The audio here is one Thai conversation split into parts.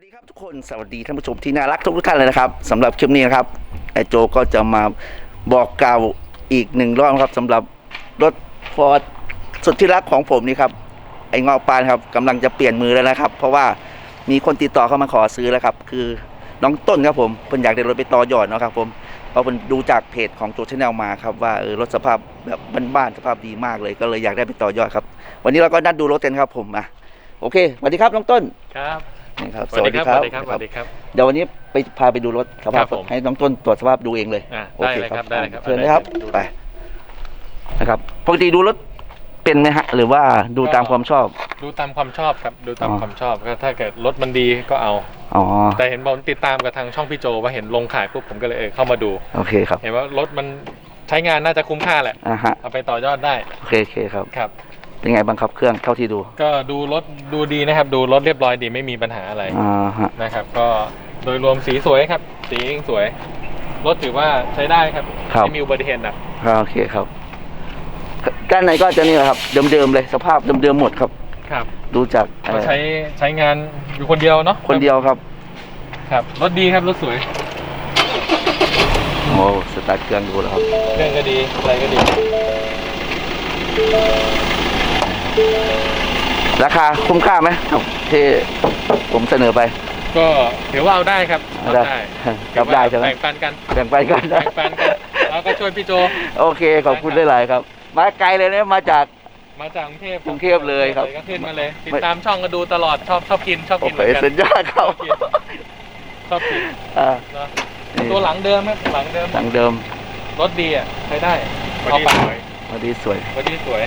วัสดีครับทุกคนสวัสดีท่านผู้ชมที่น่ารักทุกท่านเลยนะครับสำหรับคลิปนี้นะครับไอโจก็จะมาบอกกล่าวอีกหนึ่งรอบครับสำหรับรถฟอร์ดสุดที่รักของผมนี่ครับไอเงาะปานครับกำลังจะเปลี่ยนมือแล้วนะครับ เพราะว่ามีคนติดต่อเข้ามาขอซื้อแล้วครับ คือน้องต้นครับผมเพิ่นอยากได้รถไปต่อยอดเนาะครับผมเพราะเพิ่นดูจากเพจของโจชแนลมาครับว่าเออรถสภาพแบบบ้านๆสภาพดีมากเลยก็เลยอยากได้ไปต่อยอดครับ วันนี้เราก็นัดดูรถกันครับผมอะโอเคสวัสดีครับน้องต้น ครับ นี่ครับสวัสดีครับสวัสดีครับสวัสดีครับ เดี๋ยววันนี้ไปพาไปดูรถสภาพครับผมให้น้องต้นตรวจสภาพดูเองเลยอะโอได้เคเลยครับได้เลยครับเชิญเลยครับดูไปนะครับปกติดูรถเป็นไหมฮะ หรือว่าดูตามความชอบ ดูตามความชอบครับดูตามอ๋อ ความชอบก็ถ้าเกิดรถมันดีก็เอา อ๋อแต่เห็นบอกติดตามกับทางช่องพี่โจว่าเห็นลงขายปุ๊บผมก็เลยเออเข้ามาดู โอเคครับเห็นว่ารถมันใช้งานน่าจะคุ้มค่าแหละอ่าฮะเอาไปต่อยอดได้โอเคโอเคครับ ครับ เป็นไงบ้างครับเครื่องเท่าที่ดู ก็ดูรถดูดีนะครับ ดูรถเรียบร้อยดีไม่มีปัญหาอะไรอ่าฮะนะครับ ก็โดยรวมสีสวยครับ สียังสวย รถถือว่าใช้ได้ครับ ไม่มีอุบัติเหตุหนักอ่าโอเคครับด้านในก็จะนี่แหละครับเดิมๆเลยสภาพเดิมๆหมดครับ ครับดูจากเอ่ก็อใช้ใช้งานอยู่คนเดียวเนาะคนเดียวครับครับรถดีครับรถสวยโอ้สตาร์ทเครื่องดูแล้วครับเครื่องก็ดีอะไรก็ดี ราคาคุ้มค่าไหมครับที่ผมเสนอไป ก็ถือว่าเอาได้ครับเอาได้ได้รับได้ใช่ไหมแบ่งปันกันแบ่งไปกันนะแบ่งปันกันแล้วก็ช่วยพี่โจ โอเคขอบคุณได้หลายครับ มาไกลเลยนะมาจากมาจากกรุงเทพกรุงเทพเลยครับก็ขึ้นมาเลยติดตามช่องก็ดูตลอดชอบชอบกินชอบโอกินเคเหมือนกัสัญญาเขาชอบกินอ่าเนอะนี่ตัวหลังเดิมครับหลังเดิมหลังเดิมรถดีอะใช้ได้เอาปากวันนี้สวยรถดีสวย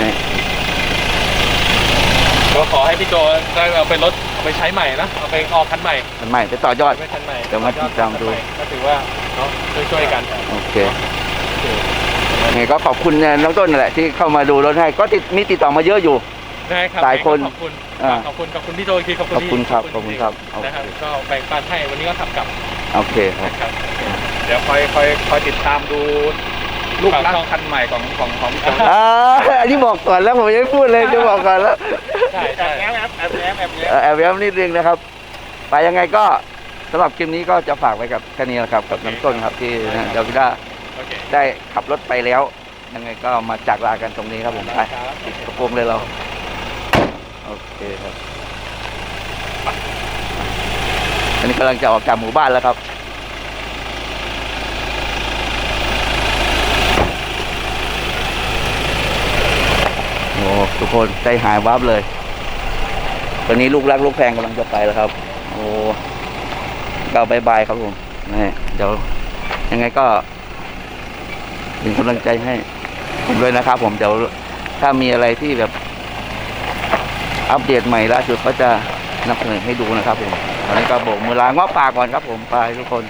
นี่ ก็ขอ ให้พี่โจได้เอาไปรถเอาไปใช้ใหม่นะเอาไปออกคันใหม่มันใหม่ไปต่อยอดเอาไปคันใหม่เดี๋ยวมาติดตามดู ก็ถือว่าเนาะช่วยๆกันโอเคยังไงก็ขอบคุณเนี่ยน้องต้นนั่นแหละที่เข้ามาดูรถให้ก็ติดมีติดต่อมาเยอะอยู่ได้ครับหลายคนขอบคุณอ่าขอบคุณขอบคุณพี่โจอีกทีขอบคุณขอบคุณที่ครับขอบคุณครับโอเคนะครับก็แบ่งปันให้วันนี้ก็ขับกลับโอเคครับนะครับ เดี๋ยวคอยคอยคอยติดตามดู ลูกรักฝากช่องคันใหม่ของของของพี่โจอ่าอันนี้บอกก่อนแล้วผมยังไม่พูดเลยจะบอกก่อนแล้วใช่แอใช่บแอบแอบแอบแอบแอบเอ่อแอบย้ำนิดนึงนะครับ ไปยังไงก็สำหรับคลิปนี้ก็จะฝากไว้กับแค่นี้แหละครับกับน้ำต้นครับที่นะเดี๋ยวพี่ได้โอเคได้ขับรถไปแล้ว ยังไงก็มาจากลากันตรงนี้ครับผมไปครับติดกระโปรงเลยเรา โอเคครับอันนี้กำลังจะออกจากหมู่บ้านแล้วครับ โอ้ทุ กคนใจหายวับเลยตอนนี้ลูกรักลูกแพงกำลังจะไปแล้วครับ โอ้ก็บายบายครับผมนี่เดี๋ยวยังไงก็เป็นกำลังใจให้ผมด้วยนะครับ ผมเดี๋ยวถ้ามีอะไรที่แบบ อัปเดตใหม่ล่าสุดก็จะนำเสนอให้ดูนะครับผมตอนนี้ก็โบกมือลาง้อปากก่อนครับผมไปทุกคน